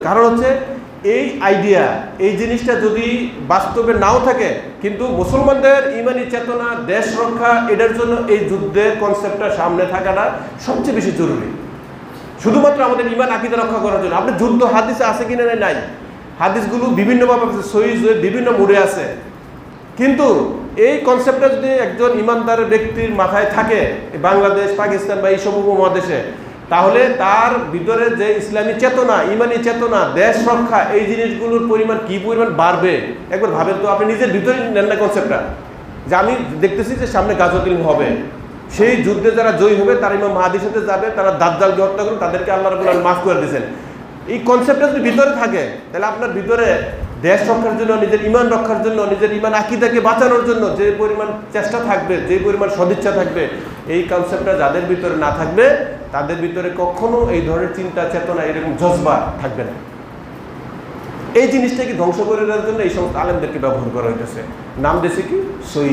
কারণ হচ্ছে এই আইডিয়া এই জিনিসটা যদি বাস্তবে নাও থাকে, কিন্তু মুসলমানদের ইমানি চেতনা, দেশ রক্ষা এটার জন্য এই যুদ্ধের কনসেপ্টটা সামনে থাকাটা সবচেয়ে বেশি জরুরি। শুধুমাত্র আমাদের ইমান আকিদা রক্ষা করার জন্য। আপনি যুদ্ধ হাদিসে আছে কিনা নাই? হাদিসগুলো বিভিন্নভাবে সহি বিভিন্ন মুড়ে আছে। কিন্তু এই কনসেপ্টটা যদি একজন ইমানদার ব্যক্তির মাথায় থাকে, বাংলাদেশ, পাকিস্তান বা এই সব উপমহাদেশে তাহলে তার ভিতরে যে ইসলামী চেতনা, ইমানি চেতনা, দেশ রক্ষা, এই জিনিসগুলোর পরিমাণ কি পরিমাণ বাড়বে? একবার ভাবেন তো, আপনি নিজের ভিতরে নেন না কনসেপ্টটা যে আমি দেখতেছি যে সামনে গাজতিল হবে। সেই যুদ্ধে যারা জয়ী হবে, তারা ইমাম মাহাদির সাথে যাবে, তারা দাজ্জালকে হত্যা করবে তাদেরকে আল্লাহ রাবুল মাফ করে দিয়েছেন। এই কনসেপ্টটা যদি ভিতরে থাকে, তাহলে আপনার ভিতরে দেশ রক্ষার জন্য, নিজের ইমান রক্ষার জন্য, নিজের ইমান আকিদাকে বাঁচানোর জন্য যে পরিমাণ চেষ্টা থাকবে, যে পরিমাণ সদিচ্ছা থাকবে, এই কনসেপ্টটা যাদের ভিতরে না থাকবে তাদের ভিতরে কখনো এই ধরনের চিন্তা, চেতনা, এরকম জজবা থাকবে না। এই জিনিসটাকে ধ্বংস করে দেওয়ার জন্য এই সমস্ত আলেমদেরকে ব্যবহার করা হইতেছে? নাম দিয়েছে কি? সই